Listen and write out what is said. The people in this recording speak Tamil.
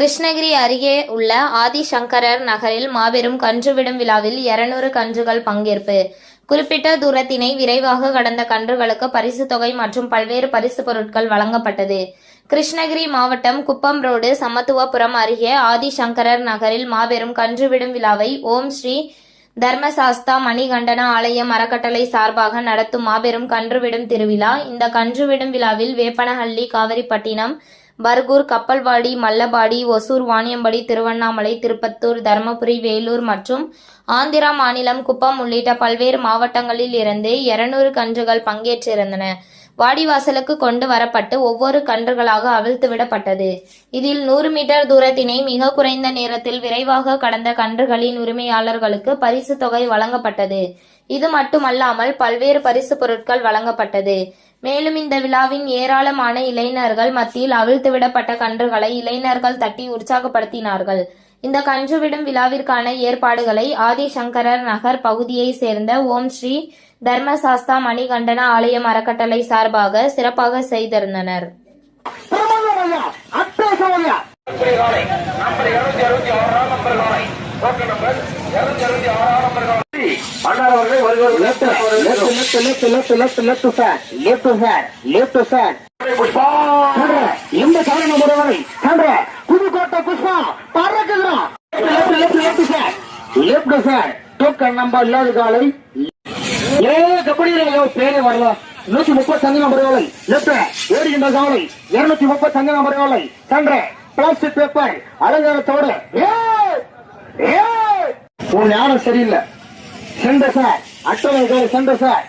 கிருஷ்ணகிரி அருகே உள்ள ஆதிசங்கரர் நகரில் மாபெரும் கன்றுவிடும் விழாவில் 200 கன்றுகள் பங்கேற்பு. குறிப்பிட்ட தூரத்தினை விரைவாக கடந்த கன்றுகளுக்கு பரிசு தொகை மற்றும் பல்வேறு பரிசு பொருட்கள் வழங்கப்பட்டது. கிருஷ்ணகிரி மாவட்டம் குப்பம் ரோடு சமத்துவபுரம் அருகே ஆதிசங்கரர் நகரில் மாபெரும் கன்றுவிடும் விழாவை ஓம் ஸ்ரீ தர்மசாஸ்தா மணிகண்டன ஆலயம் அறக்கட்டளை சார்பாக நடத்தும் மாபெரும் கன்றுவிடும் திருவிழா. இந்த கன்றுவிடும் விழாவில் வேப்பனஹள்ளி காவிரிப்பட்டினம் பர்கூர் கப்பல்வாடி மல்லபாடி ஒசூர் வாணியம்படி திருவண்ணாமலை திருப்பத்தூர் தருமபுரி வேலூர் மற்றும் ஆந்திரா மாநிலம் குப்பம் உள்ளிட்ட பல்வேறு மாவட்டங்களில் இருந்து 200 கன்றுகள் பங்கேற்றிருந்தன. வாடிவாசலுக்கு கொண்டு வரப்பட்டு ஒவ்வொரு கன்றுகளாக அவிழ்த்து விடப்பட்டது. இதில் நூறு மீட்டர் தூரத்தினை மிக குறைந்த நேரத்தில் விரைவாக கடந்த கன்றுகளின் உரிமையாளர்களுக்கு பரிசு தொகை வழங்கப்பட்டது. இது மட்டுமல்லாமல் பல்வேறு பரிசு பொருட்கள் வழங்கப்பட்டது மேலும் இந்த விழாவின் ஏராளமான இளைஞர்கள் மத்தியில் அவிழ்த்துவிடப்பட்ட கன்றுகளை இளைஞர்கள் தட்டி உற்சாகப்படுத்தினார்கள் இந்த கன்றுவிடும் விழாவிற்கான ஏற்பாடுகளை ஆதிசங்கரர் நகர் பகுதியைச் சேர்ந்த ஓம் ஸ்ரீ தர்மசாஸ்தா மணிகண்டன ஆலயம் அறக்கட்டளை சார்பாக சிறப்பாக செய்திருந்தனர் நம்பர் அறுபத்தி ஆறாம் நம்பர் காலை ஓகே நம்பர் இருநூத்தி அறுபத்தி ஆறாம் number left left left left left sir left sir left sir Pushpa இந்த சாரண முறைவரை கண்ட Pudukkottai Pushpa பறக்குகிறான் left left left sir left sir token number இல்லாத காலை ஏ கபடியில பேரே வரல நூத்தி முப்பத்தி அஞ்சு நம்பர் வேலை லெஃப்ட் ஓடுகின்ற காலை இருநூத்தி முப்பத்தி அஞ்சு நம்பர் வேலை கண்ட பிளாஸ்டிக் பேப்பர் அலங்காரத்தோடு ஏ ஏ உன் ஞானம் சரியில்லை சென்ற சார் அட்டவை சென்ற சார்